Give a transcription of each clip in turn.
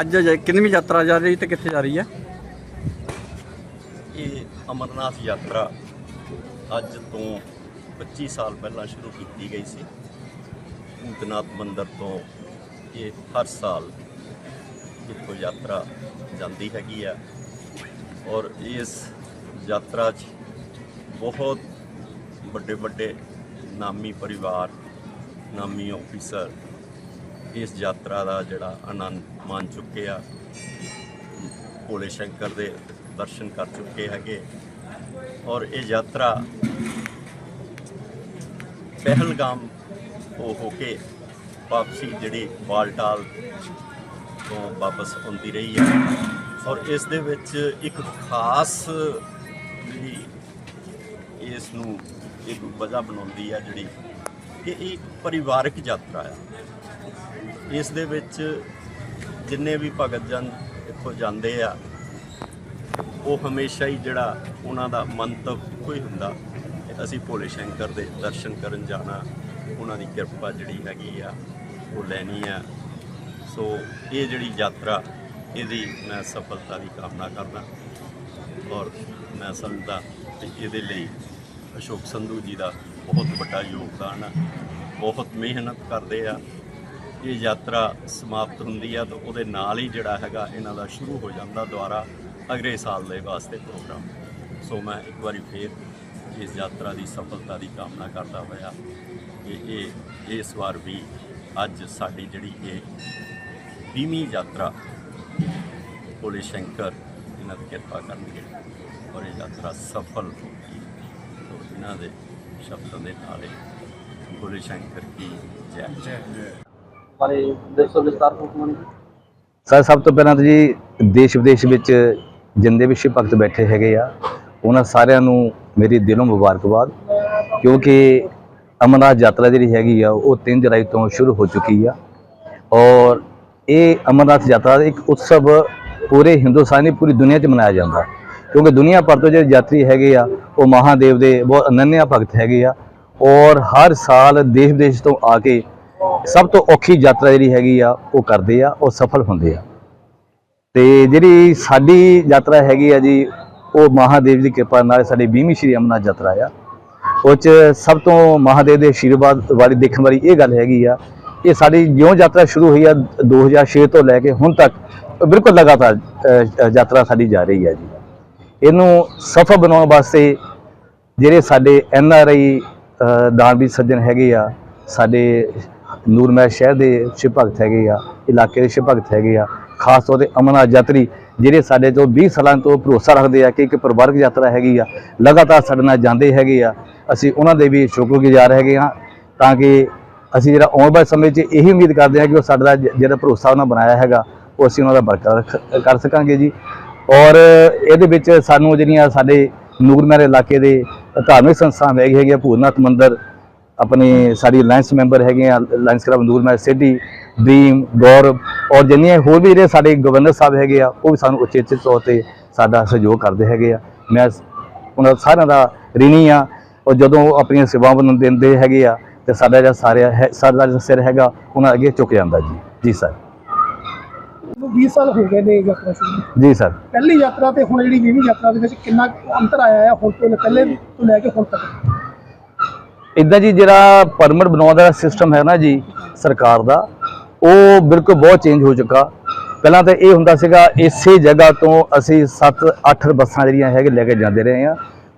ਅੱਜ ਜ- ਕਿੰਨਵੀਂ ਯਾਤਰਾ ਜਾ ਰਹੀ ਤੇ ਕਿੱਥੇ ਜਾ ਰਹੀ ਹੈ? ਇਹ ਅਮਰਨਾਥ ਯਾਤਰਾ ਅੱਜ ਤੋਂ 25 ਸਾਲ ਪਹਿਲਾਂ ਸ਼ੁਰੂ ਕੀਤੀ ਗਈ ਸੀ। ਭੂਤਨਾਥ ਮੰਦਿਰ ਤੋਂ ਇਹ ਹਰ ਸਾਲ ਇੱਥੋਂ ਯਾਤਰਾ ਜਾਂਦੀ ਹੈਗੀ ਆ। ਔਰ ਇਸ ਯਾਤਰਾ 'ਚ ਬਹੁਤ ਵੱਡੇ ਵੱਡੇ ਨਾਮੀ ਪਰਿਵਾਰ, ਨਾਮੀ ਆਫੀਸਰ ਇਸ ਯਾਤਰਾ ਦਾ ਜਿਹੜਾ ਆਨੰਦ ਮਾਣ ਚੁੱਕੇ ਆ। ਭੋਲੇ ਸ਼ੰਕਰ ਦੇ ਦਰਸ਼ਨ ਕਰ ਚੁੱਕੇ ਹੈਗੇ। ਔਰ ਇਹ ਯਾਤਰਾ ਪਹਿਲਗਾਮ ਹੋ ਹੋ ਕੇ ਵਾਪਸੀ ਜਿਹੜੀ ਬਾਲਟਾਲ ਤੋਂ ਵਾਪਸ ਆਉਂਦੀ ਰਹੀ ਹੈ। ਔਰ ਇਸ ਦੇ ਵਿੱਚ ਇੱਕ ਖਾਸ ਜਿਹੜੀ ਇਸ ਨੂੰ ਇੱਕ ਵਜ੍ਹਾ ਬਣਾਉਂਦੀ ਹੈ ਜਿਹੜੀ ਕਿ ਇਹ ਇੱਕ ਪਰਿਵਾਰਕ ਯਾਤਰਾ ਹੈ ਇਸ ਦੇ ਵਿੱਚ ਜਿੰਨੇ ਵੀ ਭਗਤ ਜਨ ਇੱਥੋਂ ਜਾਂਦੇ ਆ, ਉਹ ਹਮੇਸ਼ਾ ਹੀ ਜਿਹੜਾ ਉਹਨਾਂ ਦਾ ਮੰਤਵ ਕੋਈ ਹੁੰਦਾ ਕਿ ਅਸੀਂ ਭੋਲੇ ਸ਼ੰਕਰ ਦੇ ਦਰਸ਼ਨ ਕਰਨ ਜਾਣਾ, ਉਹਨਾਂ ਦੀ ਕਿਰਪਾ ਜਿਹੜੀ ਹੈਗੀ ਆ, ਉਹ ਲੈਣੀ ਆ। ਸੋ ਇਹ ਜਿਹੜੀ ਯਾਤਰਾ, ਇਹਦੀ ਮੈਂ ਸਫਲਤਾ ਦੀ ਕਾਮਨਾ ਕਰਦਾ। ਔਰ ਮੈਂ ਸਮਝਦਾ ਕਿ ਇਹਦੇ ਲਈ ਅਸ਼ੋਕ ਸੰਧੂ ਜੀ ਦਾ ਬਹੁਤ ਵੱਡਾ ਯੋਗਦਾਨ ਆ। ਬਹੁਤ ਮਿਹਨਤ ਕਰਦੇ ਆ। ਇਹ ਯਾਤਰਾ ਸਮਾਪਤ ਹੁੰਦੀ ਆ ਤਾਂ ਉਹਦੇ ਨਾਲ ਹੀ ਜਿਹੜਾ ਹੈਗਾ ਇਹਨਾਂ ਦਾ ਸ਼ੁਰੂ ਹੋ ਜਾਂਦਾ ਦੁਆਰਾ ਅਗਲੇ ਸਾਲ ਦੇ ਵਾਸਤੇ ਪ੍ਰੋਗਰਾਮ। ਸੋ ਮੈਂ ਇੱਕ ਵਾਰੀ ਫੇਰ ਇਸ ਯਾਤਰਾ ਦੀ ਸਫਲਤਾ ਦੀ ਕਾਮਨਾ ਕਰਦਾ ਹੋਇਆ ਕਿ ਇਹ, ਇਸ ਵਾਰ ਵੀ ਅੱਜ ਸਾਡੀ ਜਿਹੜੀ ਇਹ 20ਵੀਂ ਯਾਤਰਾ ਭੋਲੇ ਸ਼ੰਕਰ ਇਹਨਾਂ ਦੀ ਕਿਰਪਾ ਕਰਨਗੇ ਔਰ ਇਹ ਯਾਤਰਾ ਸਫਲ ਹੋਗੀ ਸੋ ਇਹਨਾਂ ਦੇ ਸ਼ਬਦਾਂ ਦੇ ਨਾਲ ਭੋਲੇ ਸ਼ੰਕਰ ਕੀ ਜੈ। ਬਾਰੇ ਦੱਸੋ ਵਿਸਤਾਰ ਹੁਕਮਾਂ ਸਰ, ਸਭ ਤੋਂ ਪਹਿਲਾਂ ਤਾਂ ਜੀ, ਦੇਸ਼ ਵਿਦੇਸ਼ ਵਿੱਚ ਜਿੰਦੇ ਵਿਸ਼ੇ ਭਗਤ ਬੈਠੇ ਹੈਗੇ ਆ, ਉਹਨਾਂ ਸਾਰਿਆਂ ਨੂੰ ਮੇਰੀ ਦਿਲੋਂ ਮੁਬਾਰਕਬਾਦ, ਕਿਉਂਕਿ ਅਮਰਨਾਥ ਯਾਤਰਾ ਜਿਹੜੀ ਹੈਗੀ ਆ, ਉਹ 3 ਜੁਲਾਈ ਤੋਂ ਸ਼ੁਰੂ ਹੋ ਚੁੱਕੀ ਆ। ਔਰ ਇਹ ਅਮਰਨਾਥ ਯਾਤਰਾ ਦਾ ਇੱਕ ਉਤਸਵ ਪੂਰੇ ਹਿੰਦੁਸਤਾਨ ਦੀ ਪੂਰੀ ਦੁਨੀਆ 'ਚ ਮਨਾਇਆ ਜਾਂਦਾ। ਕਿਉਂਕਿ ਦੁਨੀਆ ਭਰ ਤੋਂ ਜਿਹੜੇ ਯਾਤਰੀ ਹੈਗੇ ਆ, ਉਹ ਮਹਾਦੇਵ ਦੇ ਬਹੁਤ ਅਨੰਨਿਆ ਭਗਤ ਹੈਗੇ ਆ। ਔਰ ਹਰ ਸਾਲ ਦੇਸ਼ ਵਿਦੇਸ਼ ਤੋਂ ਆ ਕੇ ਸਭ ਤੋਂ ਔਖੀ ਯਾਤਰਾ ਜਿਹੜੀ ਹੈਗੀ ਆ, ਉਹ ਕਰਦੇ ਆ, ਉਹ ਸਫਲ ਹੁੰਦੇ ਆ। ਤੇ ਜਿਹੜੀ ਸਾਡੀ ਯਾਤਰਾ ਹੈਗੀ ਆ ਜੀ, ਉਹ ਮਹਾਦੇਵ ਦੀ ਕਿਰਪਾ ਨਾਲ ਸਾਡੀ 20ਵੀਂ ਸ਼੍ਰੀ ਅਮਰਨਾਥ ਯਾਤਰਾ ਆ। ਉਹ 'ਚ ਸਭ ਤੋਂ ਮਹਾਦੇਵ ਦੇ ਆਸ਼ੀਰਵਾਦ ਵਾਲੀ ਦੇਖਣ ਵਾਲੀ ਇਹ ਗੱਲ ਹੈਗੀ ਆ, ਇਹ ਸਾਡੀ ਜਿਉਂ ਯਾਤਰਾ ਸ਼ੁਰੂ ਹੋਈ ਆ 2006 ਤੋਂ ਲੈ ਕੇ ਹੁਣ ਤੱਕ, ਬਿਲਕੁਲ ਲਗਾਤਾਰ ਯਾਤਰਾ ਸਾਡੀ ਜਾ ਰਹੀ ਹੈ ਜੀ। ਇਹਨੂੰ ਸਫਲ ਬਣਾਉਣ ਵਾਸਤੇ ਜਿਹੜੇ ਸਾਡੇ ਐਨ ਆਰ ਆਈ ਦਾਨਵੀਰ ਸੱਜਣ ਹੈਗੇ ਆ, ਸਾਡੇ ਨੂਰਮਹਿਲ ਸ਼ਹਿਰ ਦੇ ਸ਼ਿਵ ਭਗਤ ਹੈਗੇ ਆ, ਇਲਾਕੇ ਦੇ ਸ਼ਿਵ ਭਗਤ ਹੈਗੇ ਆ। ਖਾਸ ਤੌਰ ਤੇ ਅਮਰਨਾਥ ਯਾਤਰੀ ਜਿਹੜੇ ਸਾਡੇ ਤੋਂ 20 ਸਾਲਾਂ ਤੋਂ ਭਰੋਸਾ ਰੱਖਦੇ ਆ ਕਿ ਇੱਕ ਪਰਿਵਾਰਕ ਯਾਤਰਾ ਹੈਗੀ ਆ, ਲਗਾਤਾਰ ਸਾਡੇ ਨਾਲ ਜਾਂਦੇ ਹੈਗੇ ਆ। ਅਸੀਂ ਉਹਨਾਂ ਦੇ ਵੀ ਸ਼ੁਕਰਗੁਜ਼ਾਰ ਹੈਗੇ ਆ ਤਾਂ ਕਿ ਅਸੀਂ ਜਿਹੜਾ ਆਉਣ ਵਾਲੇ ਸਮੇਂ 'ਚ ਇਹੀ ਉਮੀਦ ਕਰਦੇ ਹਾਂ ਕਿ ਉਹ ਸਾਡਾ ਜ- ਜਿਹੜਾ ਭਰੋਸਾ ਉਹਨਾਂ ਬਣਾਇਆ ਹੈਗਾ, ਉਹ ਅਸੀਂ ਉਹਨਾਂ ਦਾ ਬਰਕਰਾਰ ਕਰ ਸਕਾਂਗੇ ਜੀ। ਔਰ ਇਹਦੇ ਵਿੱਚ ਸਾਨੂੰ ਜਿਹੜੀਆਂ ਸਾਡੇ ਨੂਰਮਹਿਰ ਇਲਾਕੇ ਦੇ ਧਾਰਮਿਕ ਸੰਸਥਾਵਾਂ ਹੈਗੇ ਹੈਗੇ ਭੂਤਨਾਥ ਮੰਦਿਰ ਆਪਣੇ ਸਾਡੀ ਅਲਾਈਅੰਸ ਮੈਂਬਰ ਹੈਗੇ ਆ alliance club Nurmahal city dream Gaurav ਔਰ ਜਿੰਨੀਆਂ ਹੋਰ ਵੀ ਜਿਹੜੇ ਸਾਡੇ ਗਵਰਨਰ ਸਾਹਿਬ ਹੈਗੇ ਆ ਉਹ ਵੀ ਸਾਨੂੰ ਉਚੇਚੇ ਤੌਰ ਤੇ ਸਾਡਾ ਸਹਿਯੋਗ ਕਰਦੇ ਹੈਗੇ ਆ ਮੈਂ ਉਹਨਾਂ ਸਾਰਿਆਂ ਦਾ ਰਿਣੀ ਆ ਔਰ ਜਦੋਂ ਉਹ ਆਪਣੀਆਂ ਸੇਵਾਵਾਂ ਨੂੰ ਦਿੰਦੇ ਹੈਗੇ ਆ ਤੇ ਸਾਡਾ ਜਿਹੜਾ ਸਾਰਿਆ ਹੈ ਸਾਡਾ ਜਿਹੜਾ ਸਿਰ ਹੈਗਾ ਉਹਨਾਂ ਅੱਗੇ ਝੁਕ ਜਾਂਦਾ ਜੀ ਜੀ ਸਰ ਨੂੰ 20 ਸਾਲ ਹੋ ਗਏ ਨੇ ਇਹ ਯਾਤਰਾ ਸ਼ੁਰੂ। ਜੀ ਸਰ ਪਹਿਲੀ ਯਾਤਰਾ ਤੇ ਹੁਣ ਜਿਹੜੀ 20ਵੀਂ ਯਾਤਰਾ ਦੇ ਵਿੱਚ ਕਿੰਨਾ ਅੰਤਰ ਆਇਆ ਹੈ ਹੁਣ ਤੋਂ ਪਹਿਲੇ ਤੋਂ ਲੈ ਕੇ ਹੁਣ ਤੱਕ ਇਦਾਂ ਜੀ ਜਿਹੜਾ ਪਰਮਿਟ ਬਣਾਉਣ ਦਾ ਸਿਸਟਮ ਹੈ ਨਾ ਜੀ ਸਰਕਾਰ ਦਾ, ਉਹ ਬਿਲਕੁਲ ਬਹੁਤ ਚੇਂਜ ਹੋ ਚੁੱਕਾ। ਪਹਿਲਾਂ ਤਾਂ ਇਹ ਹੁੰਦਾ ਸੀਗਾ, ਇਸੇ ਜਗ੍ਹਾ ਤੋਂ ਅਸੀਂ 7-8 ਬੱਸਾਂ ਜਿਹੜੀਆਂ ਹੈਗੇ ਲੈ ਕੇ ਜਾਂਦੇ ਰਹੇ ਆ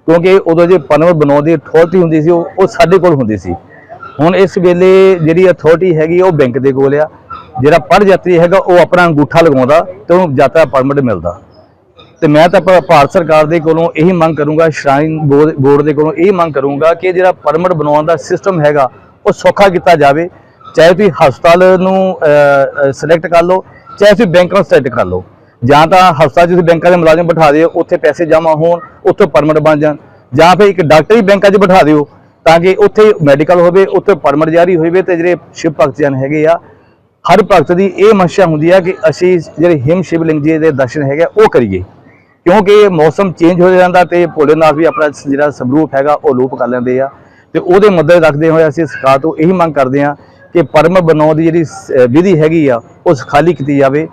ਕਿਉਂਕਿ ਉਦੋਂ ਜੇ ਪਰਮਿਟ ਬਣਾਉਣ ਦੀ ਅਥਾਰਟੀ ਹੁੰਦੀ ਸੀ, ਉਹ ਉਹ ਸਾਡੇ ਕੋਲ ਹੁੰਦੀ ਸੀ। ਹੁਣ ਇਸ ਵੇਲੇ ਜਿਹੜੀ ਅਥਾਰਟੀ ਹੈਗੀ, ਉਹ ਬੈਂਕ ਦੇ ਕੋਲ ਆ। ਜਿਹੜਾ ਪੜ ਯਾਤਰੀ ਹੈਗਾ, ਉਹ ਆਪਣਾ ਅੰਗੂਠਾ ਲਗਾਉਂਦਾ ਤੇ ਉਹਨੂੰ ਯਾਤਰਾ ਪਰਮਿਟ ਮਿਲਦਾ। ਤੇ ਮੈਂ ਤਾਂ ਭਾ- ਭਾਰਤ ਸਰਕਾਰ ਦੇ ਕੋਲੋਂ ਇਹੀ ਮੰਗ ਕਰੂੰਗਾ ਸ਼ਰਾਈਨ ਬੋਰਡ ਬੋਰਡ ਦੇ ਕੋਲੋਂ ਇਹ ਮੰਗ ਕਰੂੰਗਾ ਕਿ ਜਿਹੜਾ ਪਰਮਿਟ ਬਣਾਉਣ ਦਾ ਸਿਸਟਮ ਹੈਗਾ ਉਹ ਸੌਖਾ ਕੀਤਾ ਜਾਵੇ। ਚਾਹੇ ਤੁਸੀਂ ਹਸਪਤਾਲ ਨੂੰ ਸਿਲੈਕਟ ਕਰ ਲਓ ਚਾਹੇ ਤੁਸੀਂ ਬੈਂਕ ਨੂੰ ਸਿਲੈਕਟ ਕਰ ਲਓ। ਜਾਂ ਤਾਂ ਹਸਪਤਾਲ 'ਚ ਤੁਸੀਂ ਬੈਂਕਾਂ ਦੇ ਮੁਲਾਜ਼ਮ ਬਿਠਾ ਦਿਓ ਉੱਥੇ ਪੈਸੇ ਜਮ੍ਹਾਂ ਹੋਣ ਉੱਥੇ ਪਰਮਿਟ ਬਣ ਜਾਣ। ਜਾਂ ਫਿਰ ਇੱਕ ਡਾਕਟਰੀ ਬੈਂਕਾਂ 'ਚ ਬਿਠਾ ਦਿਓ ਤਾਂ ਕਿ ਉੱਥੇ ਮੈਡੀਕਲ ਹੋਵੇ ਉੱਥੇ ਪਰਮਿਟ ਜਾਰੀ ਹੋਵੇ ਤੇ ਜਿਹੜੇ ਸ਼ਿਵ ਭਗਤ ਜਨ ਹੈਗੇ ਆ ਹਰ ਭਗਤ ਦੀ ਇਹ ਮਨਸ਼ਾ ਹੁੰਦੀ ਆ ਕਿ ਅਸੀਂ ਜਿਹੜੇ ਹਿਮ ਸ਼ਿਵਲਿੰਗ ਜੀ ਦੇ ਦਰਸ਼ਨ ਹੈਗੇ ਆ, ਉਹ ਕਰੀਏ। ਕਿਉਂਕਿ ਮੌਸਮ ਚੇਂਜ ਹੋ ਜਾਂਦਾ ਤੇ ਭੋਲੇਨਾਥ ਵੀ ਆਪਣਾ ਜਿਹੜਾ ਸਵਰੂਪ ਹੈਗਾ ਉਹ ਲੋਪ ਕਰ ਲੈਂਦੇ ਆ। ਤੇ ਉਹਦੇ ਮੁੱਦੇ ਰੱਖਦੇ ਹੋਏ ਅਸੀਂ ਸਰਕਾਰ ਤੋਂ ਇਹੀ ਮੰਗ ਕਰਦੇ ਆ ਕਿ ਪਰਮ ਬਣਾਉਣ ਦੀ ਜਿਹੜੀ ਵਿਧੀ ਹੈਗੀ ਆ ਉਹ ਖਾਲੀ ਕੀਤੀ ਜਾਵੇ।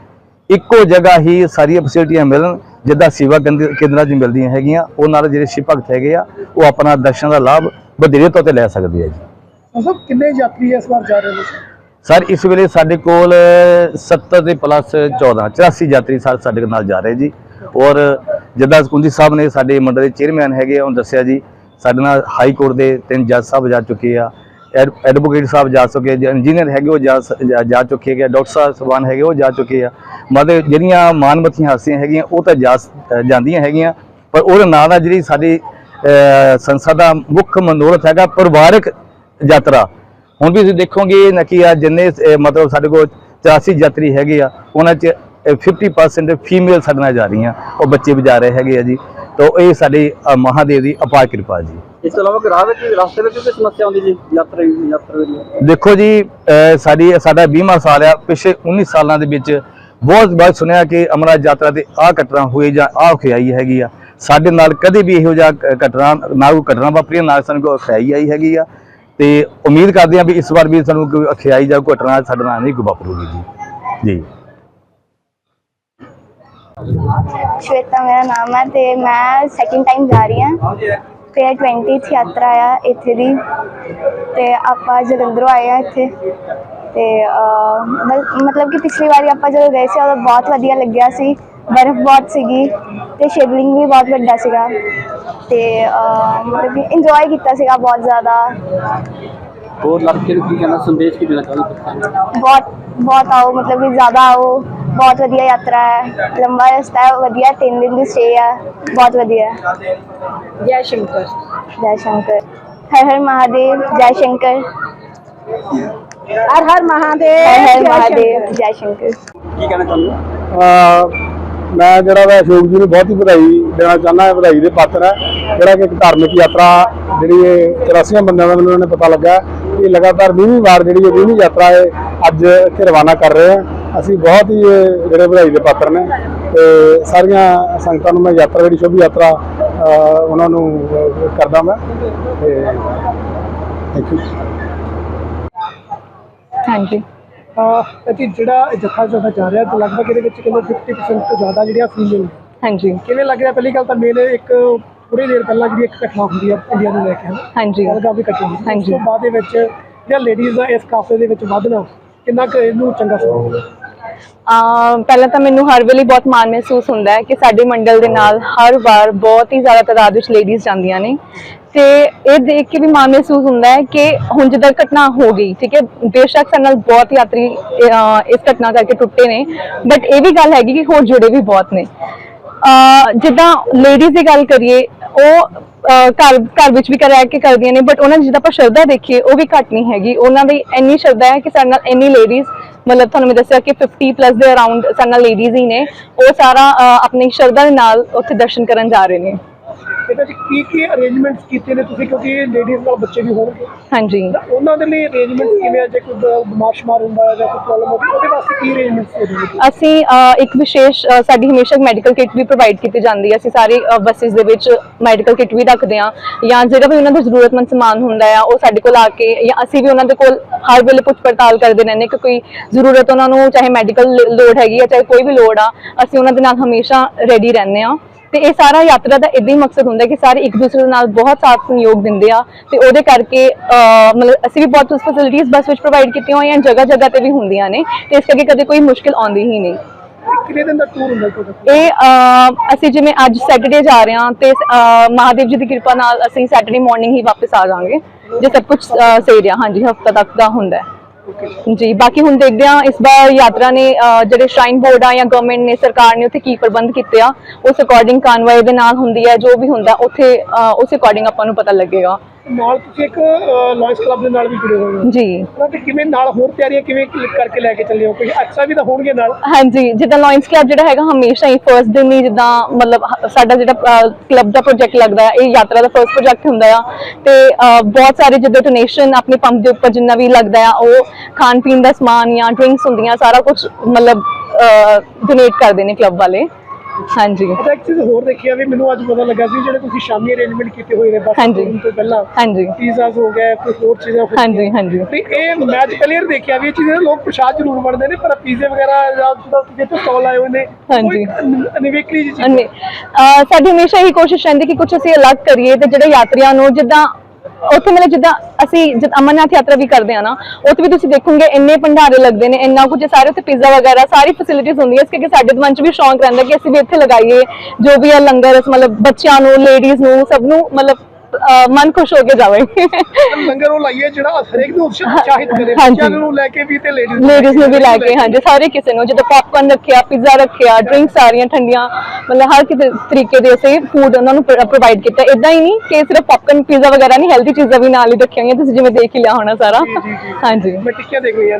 ਇੱਕੋ ਜਗ੍ਹਾ ਹੀ ਸਾਰੀਆਂ ਫੈਸਿਲਿਟੀਆਂ ਮਿਲਣ ਜਿੱਦਾਂ ਸੇਵਾ ਕੇਂਦਰ- 'ਚ ਮਿਲਦੀਆਂ ਹੈਗੀਆਂ ਉਹ ਨਾਲ ਜਿਹੜੇ ਸ਼ਿਵ ਭਗਤ ਹੈਗੇ ਆ ਉਹ ਆਪਣਾ ਦਰਸ਼ਨ ਦਾ ਲਾਭ ਵਧੇਰੇ ਤੌਰ ਤੇ ਲੈ ਸਕਦੇ ਆ ਜੀ। ਸਭ ਕਿੰਨੇ ਯਾਤਰੀ ਇਸ ਵਾਰ ਜਾ ਰਹੇ ਨੇ ਸਰ ਇਸ ਵੇਲੇ ਸਾਡੇ ਕੋਲ 70 ਦੇ ਪਲੱਸ 14 84 ਯਾਤਰੀ ਸਾ- ਸਾਡੇ ਨਾਲ ਜਾ ਰਹੇ ਜੀ। ਔਰ ਜਿੱਦਾਂ ਕੁੰਜੀ ਸਾਹਿਬ ਨੇ ਸਾਡੇ ਮੰਡਲ ਦੇ ਚੇਅਰਮੈਨ ਹੈਗੇ ਆ ਉਹਨੂੰ ਦੱਸਿਆ ਜੀ ਸਾਡੇ ਨਾਲ ਹਾਈ ਕੋਰਟ ਦੇ ਤਿੰਨ ਜੱਜ ਸਾਹਿਬ ਜਾ ਚੁੱਕੇ ਆ ਐਡ- ਐਡਵੋਕੇਟ ਸਾਹਿਬ ਜਾ ਚੁੱਕੇ ਇੰਜੀਨੀਅਰ ਹੈਗੇ ਉਹ ਜਾ ਸ- ਜਾ- ਚੁੱਕੇ ਹੈਗੇ ਆ, ਡਾਕਟਰ ਸਾਹਿਬ ਸਵਾਨ ਹੈਗੇ ਉਹ ਜਾ ਚੁੱਕੇ ਆ। ਮਤਲਬ ਜਿਹੜੀਆਂ ਮਾਨਮਤੀਆਂ ਹਾਸੀਆਂ ਹੈਗੀਆਂ ਉਹ ਤਾਂ ਜਾ ਜਾਂਦੀਆਂ ਹੈਗੀਆਂ ਪਰ ਉਹਦੇ ਨਾਲ ਨਾਲ ਜਿਹੜੀ ਸਾਡੀ ਅ, ਸੰਸਥਾ ਦਾ ਮੁੱਖ ਮਨੋਰਥ ਹੈਗਾ ਪਰਿਵਾਰਕ ਯਾਤਰਾ। ਹੁਣ ਵੀ ਤੁਸੀਂ ਦੇਖੋਗੇ ਨਾ ਕਿ ਆ ਜਿੰਨੇ ਮਤਲਬ ਸਾਡੇ ਕੋਲ 84 ਯਾਤਰੀ ਹੈਗੇ ਆ ਉਹਨਾਂ 'ਚ 50% ਫੀਮੇਲ ਸਾਡੇ ਨਾਲ ਜਾ ਰਹੀਆਂ। ਉਹ ਬੱਚੇ ਵੀ ਜਾ ਰਹੇ ਹੈਗੇ ਆ ਜੀ। ਤਾਂ ਇਹ ਸਾਡੀ ਮਹਾਦੇਵ ਦੀ ਅਪਾਰ ਕਿਰਪਾ ਜੀ। ਇਸ ਤੋਂ ਇਲਾਵਾ ਰਾਹ ਵਿੱਚ ਰਸਤੇ ਵਿੱਚ ਕੋਈ ਸਮੱਸਿਆ ਆਉਂਦੀ ਜੀ ਯਾਤਰਾ ਯਾਤਰਾ ਦੀ ਦੇਖੋ ਜੀ ਸਾਡੀ ਸਾਡਾ 20ਵਾਂ ਸਾਲ ਆ। ਪਿਛਲੇ 19 ਸਾਲਾਂ ਦੇ ਵਿੱਚ ਬਹੁਤ ਵਾਰ ਸੁਣਿਆ ਕਿ ਅਮਰਨਾਥ ਯਾਤਰਾ ਤੇ ਆਹ ਘਟਨਾ ਹੋਈ ਜਾਂ ਆਹ ਖਿਆਈ ਹੈਗੀ ਆ। ਸਾਡੇ ਨਾਲ ਕਦੇ ਵੀ ਇਹੋ ਜਿਹਾ ਘਟਨਾ ਨਾ ਕੋਈ ਘਟਨਾ ਵਾਪਰੀ ਨਾ ਸਾਨੂੰ ਕੋਈ ਖਿਆਈ ਆਈ ਹੈਗੀ ਆ। ਤੇ ਉਮੀਦ ਕਰਦੇ ਹਾਂ ਵੀ ਇਸ ਵਾਰ ਵੀ ਸਾਨੂੰ ਕੋਈ ਖਿਆਈ ਜਾਂ ਘਟਨਾ ਸਾਡੇ ਨਾਲ ਨਹੀਂ ਕੋਈ ਵਾਪਰੂਗੀ ਜੀ। ਜੀ। ਸ਼ਵੇਤਾ ਮੇਰਾ ਨਾਮ ਹੈ ਤੇ ਮੈਂ ਸੈਕਿੰਡ ਟਾਈਮ ਜਾ ਰਹੀ ਹਾਂ ਤੇ 20th ਯਾਤਰਾ ਆ ਇੱਥੇ ਦੀ ਤੇ ਆਪਾਂ ਜਲੰਧਰੋਂ ਆਏ ਆ ਇੱਥੇ ਤੇ ਮਤਲਬ ਕਿ ਪਿਛਲੀ ਵਾਰੀ ਆਪਾਂ ਜਦੋਂ ਗਏ ਸੀ ਉਦੋਂ ਬਹੁਤ ਵਧੀਆ ਲੱਗਿਆ ਸੀ ਬਰਫ਼ ਬਹੁਤ ਸੀਗੀ ਤੇ ਸ਼ਿਵਲਿੰਗ ਵੀ ਬਹੁਤ ਵੱਡਾ ਸੀਗਾ ਤੇ ਮਤਲਬ ਕਿ ਇੰਜੋਏ ਕੀਤਾ ਸੀਗਾ ਬਹੁਤ ਜ਼ਿਆਦਾ ਹੋਰ ਲੜਕੇ ਨੂੰ ਕੀ ਕਹਿਣਾ ਸੰਦੇਸ਼ ਕੀ ਦੇਣਾ ਚਾਹੁੰਦੇ ਹੋ ਬਹੁਤ ਬਹੁਤ ਆਓ ਮਤਲਬ ਕਿ ਜ਼ਿਆਦਾ ਆਓ ਬਹੁਤ ਵਧੀਆ ਯਾਤਰਾ ਹੈ। ਲੰਬਾ ਰਸਤਾ ਹੈ ਵਧੀਆ ਤਿੰਨ ਦਿਨ ਦੀ ਸਟੇ ਆ। ਬਹੁਤ ਵਧੀਆ ਜੈ ਸ਼ੰਕਰ। ਜੈ ਸ਼ੰਕਰ। ਹਰ ਹਰ ਮਹਾਦੇਵ ਜੈ ਸ਼ੰਕਰ। ਹਰ ਹਰ ਮਹਾਦੇਵ ਹਰ ਹਰ ਮਹਾਦੇਵ ਜੈ ਸ਼ੰਕਰ। ਕੀ ਕਹਿੰਦੇ ਤੁਹਾਨੂੰ ਅਹ ਮੈਂ ਜਿਹੜਾ ਵਾ ਅਸ਼ੋਕ ਜੀ ਨੂੰ ਬਹੁਤ ਹੀ ਵਧਾਈ ਦੇਣਾ ਚਾਹੁੰਦਾ ਹਾਂ ਵਧਾਈ ਦੇ ਪਾਤਰ ਹੈ। ਜਿਹੜਾ ਕਿ ਇੱਕ ਧਾਰਮਿਕ ਯਾਤਰਾ ਜਿਹੜੀ ਇਹ 84 ਬੰਦਿਆਂ ਦਾ ਮੈਨੂੰ ਉਹਨਾਂ ਨੇ ਪਤਾ ਲੱਗਾ ਕਿ ਲਗਾਤਾਰ 20ਵੀਂ ਵਾਰ ਜਿਹੜੀ ਇਹ 20ਵੀਂ ਯਾਤਰਾ ਹੈ ਅੱਜ ਇੱਥੇ ਰਵਾਨਾ ਕਰ ਰਹੇ ਆ ਅਸੀਂ ਬਹੁਤ ਹੀ ਜਿਹੜੇ ਵਧਾਈ ਦੇ ਪਾਤਰ ਨੇ ਤੇ ਸਾਰੀਆਂ ਸੰਗਤਾਂ ਨੂੰ ਮੈਂ ਯਾਤਰਾ ਜਿਹੜੀ ਸ਼ੋਭ ਯਾਤਰਾ ਉਹਨਾਂ ਨੂੰ ਕਰਦਾ ਮੈਂ ਤੇ ਥੈਂਕ ਯੂ ਹਾਂਜੀ। ਅਤੀ ਜਿਹੜਾ ਜਥਾ ਜਥਾ ਜਾ ਰਿਹਾ ਤਾਂ ਲਗਭਗ ਇਹਦੇ ਵਿੱਚ ਕਿੰਨਾ 50% ਤੋਂ ਜ਼ਿਆਦਾ ਜਿਹੜੀਆਂ ਫੀਮੇਲ ਹਾਂਜੀ। ਕਿਵੇਂ ਲੱਗ ਰਿਹਾ? ਪਹਿਲੀ ਗੱਲ ਤਾਂ ਮੇਲੇ ਇੱਕ ਪੂਰੀ ਦੇਰ ਪਹਿਲਾਂ ਜਿਹੜੀ ਇੱਕ ਘਟਨਾ ਹੁੰਦੀ ਹੈ ਇੰਡੀਆ ਨੂੰ ਲੈ ਕੇ ਹਾਂਜੀ। ਗੱਲ ਵੀ ਘਟੀ ਹਾਂਜੀ ਉਸ ਤੋਂ ਬਾਅਦ ਦੇ ਵਿੱਚ ਜਿਹੜਾ ਲੇਡੀਜ਼ ਦਾ ਇਸ ਕਾਫੇ ਦੇ ਵਿੱਚ ਵਧਣਾ ਕਿੰਨਾ ਕੁ ਇਹਨੂੰ ਚੰਗਾ ਸਮਝਦੇ ਪਹਿਲਾਂ ਤਾਂ ਮੈਨੂੰ ਹਰ ਵੇਲੇ ਬਹੁਤ ਮਾਣ ਮਹਿਸੂਸ ਹੁੰਦਾ ਹੈ ਕਿ ਸਾਡੇ ਮੰਡਲ ਦੇ ਨਾਲ ਹਰ ਵਾਰ ਬਹੁਤ ਹੀ ਜ਼ਿਆਦਾ ਤਾਦਾਦ ਵਿੱਚ ਲੇਡੀਜ਼ ਜਾਂਦੀਆਂ ਨੇ। ਤੇ ਇਹ ਦੇਖ ਕੇ ਵੀ ਮਾਣ ਮਹਿਸੂਸ ਹੁੰਦਾ ਹੈ ਕਿ ਹੁਣ ਜਿੱਦਾਂ ਘਟਨਾ ਹੋ ਗਈ, ਠੀਕ ਹੈ, ਬੇਸ਼ੱਕ ਸਾਡੇ ਨਾਲ ਬਹੁਤ ਯਾਤਰੀ ਇਸ ਘਟਨਾ ਕਰਕੇ ਟੁੱਟੇ ਨੇ। ਬਟ ਇਹ ਵੀ ਗੱਲ ਹੈਗੀ ਕਿ ਹੋਰ ਜੁੜੇ ਵੀ ਬਹੁਤ ਨੇ। ਜਿੱਦਾਂ ਲੇਡੀਜ਼ ਦੀ ਗੱਲ ਕਰੀਏ, ਉਹ ਘਰ ਘਰ ਵਿੱਚ ਵੀ ਕਰ ਰਹਿ ਕੇ ਕਰਦੀਆਂ ਨੇ ਬਟ ਉਹਨਾਂ ਦੀ ਜਿੱਦਾਂ ਆਪਾਂ ਸ਼ਰਧਾ ਦੇਖੀਏ, ਉਹ ਵੀ ਘੱਟ ਨਹੀਂ ਹੈਗੀ। ਉਹਨਾਂ ਦੀ ਇੰਨੀ ਸ਼ਰਧਾ ਹੈ ਕਿ ਸਾਡੇ ਨਾਲ ਇੰਨੀ ਲੇਡੀਜ਼ ਮਤਲਬ ਤੁਹਾਨੂੰ ਮੈਂ ਦੱਸਿਆ ਕਿ 50 ਪਲੱਸ ਦੇ ਅਰਾਊਂਡ ਸਾਡੇ ਨਾਲ ਲੇਡੀਜ਼ ਹੀ ਨੇ। ਉਹ ਸਾਰਾ ਅਹ, ਆਪਣੀ ਸ਼ਰਧਾ ਦੇ ਨਾਲ ਉੱਥੇ ਦਰਸ਼ਨ ਕਰਨ ਜਾ ਰਹੇ ਨੇ। ਇਹਦੇ ਵਿੱਚ ਕੀ ਕੀ ਅਰੇਂਜਮੈਂਟਸ ਕੀਤੇ ਨੇ ਤੁਸੀਂ? ਕਿਉਂਕਿ ਲੇਡੀਜ਼ ਨਾਲ ਬੱਚੇ ਵੀ ਹੋਣਗੇ। ਹਾਂਜੀ। ਤਾਂ ਉਹਨਾਂ ਦੇ ਲਈ ਅਰੇਂਜਮੈਂਟ ਕਿਵੇਂ ਆ? ਜੇ ਕੋਈ ਬ- ਬਿਮਾਰ ਸ਼ਮਾਰ ਹੁੰਦਾ ਹੈ ਜਾਂ ਕੋਈ ਪ੍ਰੋਬਲਮ ਹੋਵੇ ਉਹਦੇ ਵਾਸਤੇ ਕੀ ਅਰੇਂਜਮੈਂਟਸ ਹੋ ਜਾਣਗੇ ਅਸੀਂ ਅਹ, ਇੱਕ ਵਿਸ਼ੇਸ਼ ਅਹ, ਸਾਡੀ ਹਮੇਸ਼ਾ ਮੈਡੀਕਲ ਕਿੱਟ ਵੀ ਪ੍ਰੋਵਾਈਡ ਕੀਤੀ ਜਾਂਦੀ ਹੈ। ਅਸੀਂ ਸਾਰੇ ਬੱਸਿਸ ਦੇ ਵਿੱਚ ਮੈਡੀਕਲ ਕਿੱਟ ਵੀ ਰੱਖਦੇ ਹਾਂ। ਜਾਂ ਜਿਹੜਾ ਵੀ ਉਹਨਾਂ ਦਾ ਜ਼ਰੂਰਤਮੰਦ ਸਮਾਨ ਹੁੰਦਾ ਆ ਉਹ ਸਾਡੇ ਕੋਲ ਆ ਕੇ ਜਾਂ ਅਸੀਂ ਵੀ ਉਹਨਾਂ ਦੇ ਕੋਲ ਹਰ ਵੇਲੇ ਪੁੱਛ ਪੜਤਾਲ ਕਰਦੇ ਰਹਿੰਦੇ ਕਿ ਕੋਈ ਜ਼ਰੂਰਤ ਉਹਨਾਂ ਨੂੰ ਚਾਹੇ ਮੈਡੀਕਲ ਲੋੜ ਹੈਗੀ ਹੈ ਚਾਹੇ ਕੋਈ ਵੀ ਲੋੜ ਆ ਅਸੀਂ ਉਹਨਾਂ ਦੇ ਨਾਲ ਹਮੇਸ਼ਾ ਰੈਡੀ ਰਹਿੰਦੇ ਹਾਂ। ਤੇ ਇਹ ਸਾਰਾ ਯਾਤਰਾ ਦਾ ਇਦਾਂ ਹੀ ਮਕਸਦ ਹੁੰਦਾ ਕਿ ਸਾਰੇ ਇੱਕ ਦੂਸਰੇ ਨਾਲ ਬਹੁਤ ਸਾਥ ਸਹਿਯੋਗ ਦਿੰਦੇ ਆ ਤੇ ਉਹਦੇ ਕਰਕੇ ਮਤਲਬ ਅਸੀਂ ਵੀ ਬਹੁਤ ਫੈਸਿਲਿਟੀਆਂ ਬੱਸ ਵਿੱਚ ਪ੍ਰੋਵਾਈਡ ਕੀਤੀਆਂ ਹੋਈਆਂ ਜਗ੍ਹਾ ਜਗ੍ਹਾ ਤੇ ਵੀ ਹੁੰਦੀਆਂ ਨੇ ਤੇ ਇਸ ਕਰਕੇ ਕਦੇ ਕੋਈ ਮੁਸ਼ਕਿਲ ਆਉਂਦੀ ਹੀ ਨਹੀਂ। ਕਿੰਨੇ ਦਿਨ ਦਾ ਟੂਰ ਹੁੰਦਾ ਤੁਹਾਡਾ? ਇਹ ਅਸੀਂ ਜਿਵੇਂ ਅੱਜ ਸੈਟਰਡੇ ਜਾ ਰਹੇ ਹਾਂ ਤੇ ਮਹਾਦੇਵ ਜੀ ਦੀ ਕਿਰਪਾ ਨਾਲ ਅਸੀਂ ਸੈਟਰਡੇ ਮਾਰਨਿੰਗ ਹੀ ਵਾਪਸ ਆ ਜਾਵਾਂਗੇ ਜੇ ਸਭ ਕੁਝ ਸਹੀ ਰਿਹਾ ਹਾਂਜੀ ਹਫਤਾ ਤੱਕ ਦਾ ਹੁੰਦਾ ਹੈ। ਜੀ ਬਾਕੀ ਹੁਣ ਦੇਖਦੇ ਹਾਂ ਇਸ ਵਾਰ ਯਾਤਰਾ ਨੇ ਅਹ, ਜਿਹੜੇ ਸ਼ਰਾਈਨ ਬੋਰਡ ਆ ਜਾਂ ਗਵਰਨਮੈਂਟ ਨੇ ਸਰਕਾਰ ਨੇ ਉੱਥੇ ਕੀ ਪ੍ਰਬੰਧ ਕੀਤੇ ਆ ਉਸ ਅਕੋਰਡਿੰਗ ਕਾਨਵਾਈ ਦੇ ਨਾਲ ਹੁੰਦੀ ਹੈ ਜੋ ਵੀ ਹੁੰਦਾ ਉੱਥੇ ਅਹ, ਉਸ ਅਕੋਰਡਿੰਗ ਆਪਾਂ ਨੂੰ ਪਤਾ ਲੱਗੇਗਾ। ਨਾਲ ਤੁਸੀਂ ਇੱਕ ਲਾਇਸ ਕਲੱਬ ਦੇ ਨਾਲ ਵੀ ਜੁੜੇ ਹੋਏ ਹੋ। ਜੀ। ਤੇ ਕਿਵੇਂ ਨਾਲ ਹੋਰ ਤਿਆਰੀਆਂ ਕਿਵੇਂ ਕਲਿੱਕ ਕਰਕੇ ਲੈ ਕੇ ਚੱਲੇ ਹੋ? ਕੋਈ ਐਕਸਟਰਾ ਵੀ ਤਾਂ ਹੋਣਗੇ ਨਾਲ? ਹਾਂਜੀ ਜਿੱਦਾਂ ਲਾਇਨਸ ਕਲੱਬ ਜਿਹੜਾ ਹੈਗਾ ਹਮੇਸ਼ਾ ਹੀ ਫਰਸਟ ਦਿਨ ਹੀ ਜਿੱਦਾਂ ਮਤਲਬ ਸਾਡਾ ਜਿਹੜਾ ਕਲੱਬ ਦਾ ਪ੍ਰੋਜੈਕਟ ਲੱਗਦਾ ਹੈ ਇਹ ਯਾਤਰਾ ਦਾ ਫਰਸਟ ਪ੍ਰੋਜੈਕਟ ਹੁੰਦਾ ਆ। ਤੇ ਬਹੁਤ ਸਾਰੇ ਜਿੱਦਾਂ ਡੋਨੇਸ਼ਨ ਆਪਣੇ ਪੰਪ ਦੇ ਉੱਪਰ ਜਿੰਨਾ ਵੀ ਲੱਗਦਾ ਆ ਉਹ ਖਾਣ ਪੀਣ ਦਾ ਸਮਾਨ ਜਾਂ ਡਰਿੰਕਸ ਹੁੰਦੀਆਂ ਸਾਰਾ ਕੁਝ ਮਤਲਬ ਡੋਨੇਟ ਕਰਦੇ ਨੇ ਕਲੱਬ ਵਾਲੇ। ਹਾਂਜੀ ਅੱਛਾ ਇੱਕ ਚੀਜ਼ ਹੋਰ ਦੇਖਿਆ ਵੀ ਮੈਨੂੰ ਅੱਜ ਪਤਾ ਲੱਗਾ ਸੀ ਜਿਹੜੇ ਤੁਸੀਂ ਸ਼ਾਮੀ ਅਰੇਂਜਮੈਂਟ ਕੀਤੇ ਹੋਏ ਨੇ ਬੱਸ ਹਾਂਜੀ। ਤੋਂ ਪਹਿਲਾਂ ਹਾਂਜੀ ਪੀਜ਼ਾਸ ਹੋ ਗਏ ਕੋਈ ਹੋਰ ਚੀਜ਼ਾਂ ਹੋ ਹਾਂਜੀ ਗਈਆਂ। ਹਾਂਜੀ ਤੇ ਇਹ ਮੈਚ ਕਲੀਅਰ ਦੇਖਿਆ ਵੀ ਇਹ ਚੀਜ਼ਾਂ ਲੋਕ ਪ੍ਰਸ਼ਾਦ ਜ਼ਰੂਰ ਬਣਦੇ ਨੇ ਪਰ ਪੀਜ਼ੇ ਵਗੈਰਾ ਜਾਂ ਜਿੱਥੇ ਸਟਾਲ ਆਏ ਹੋਏ ਨੇ ਹਾਂਜੀ। ਅਨਵੇਕਲੀ ਜੀ ਅਨੇ ਅਹ ਸਾਡੀ ਹਮੇਸ਼ਾ ਇਹੀ ਕੋਸ਼ਿਸ਼ ਰਹਿੰਦੀ ਕਿ ਕੁਝ ਅਸੀਂ ਅਲੱਗ ਕਰੀਏ ਤੇ ਜਿਹੜੇ ਯਾਤਰੀਆਂ ਨੂੰ ਜਿੱਦਾਂ ਉੱਥੇ ਮਤਲਬ ਜਿੱਦਾਂ ਅਸੀਂ ਜਦ ਅਮਰਨਾਥ ਯਾਤਰਾ ਵੀ ਕਰਦੇ ਆ ਨਾ, ਉੱਥੇ ਵੀ ਤੁਸੀਂ ਦੇਖੋਗੇ ਇੰਨੇ ਭੰਡਾਰੇ ਲੱਗਦੇ ਨੇ, ਇੰਨਾ ਕੁਝ ਸਾਰੇ ਉੱਥੇ ਪੀਜ਼ਾ ਵਗੈਰਾ, ਸਾਰੀ ਫੈਸਿਲਿਟੀਜ਼ ਹੁੰਦੀਆਂ ਇਸ ਕਰਕੇ ਸਾਡੇ ਮਨ 'ਚ ਵੀ ਸ਼ੌਂਕ ਰਹਿੰਦਾ ਕਿ ਅਸੀਂ ਵੀ ਇੱਥੇ ਲਗਾਈਏ, ਜੋ ਵੀ ਆ ਲੰਗਰ ਮਤਲਬ ਬੱਚਿਆਂ ਨੂੰ ਲੇਡੀਜ਼ ਨੂੰ, ਸਭ ਨੂੰ ਮਤਲਬ ਮਨ ਖੁਸ਼ ਹੋ ਕੇ ਜਾਵੇ ਲੰਗਰ ਉਹ ਲਾਈਏ ਜਿਹੜਾ ਹਰੇਕ ਨੂੰ ਉਤਸ਼ਾਹਿਤ ਕਰੇ। ਬੱਚਿਆਂ ਨੂੰ ਲੈ ਕੇ ਵੀ ਤੇ ਲੇਡੀਜ਼ ਲੇਡੀਜ਼ ਨੂੰ ਵੀ ਲੈ ਕੇ ਹਾਂਜੀ ਸਾਰੇ ਕਿਸੇ ਨੂੰ ਜਿੱਦਾਂ ਪੌਪਕਾਰਨ ਰੱਖਿਆ ਪੀਜ਼ਾ ਰੱਖਿਆ ਡਰਿੰਕ ਸਾਰੀਆਂ ਠੰਡੀਆਂ ਮਤਲਬ ਹਰ ਕਿਸੇ ਤਰੀਕੇ ਦੇ ਅਸੀਂ ਫੂਡ ਉਹਨਾਂ ਨੂੰ ਪ੍ਰੋਵਾਈਡ ਕੀਤਾ। ਇਦਾਂ ਹੀ ਨਹੀਂ ਕਿ ਸਿਰਫ ਪੌਪਕਾਰਨ ਪੀਜ਼ਾ ਵਗੈਰਾ ਨਹੀਂ ਹੈਲਦੀ ਚੀਜ਼ਾਂ ਵੀ ਨਾਲ ਹੀ ਰੱਖੀਆਂ ਹੋਈਆਂ ਤੁਸੀਂ ਜਿਵੇਂ ਦੇਖ ਹੀ ਲਿਆ ਹੋਣਾ ਸਾਰਾ। ਹਾਂਜੀ। ਮੈਂ ਟਿੱਕੀਆਂ ਦੇਖ ਲਈਆਂ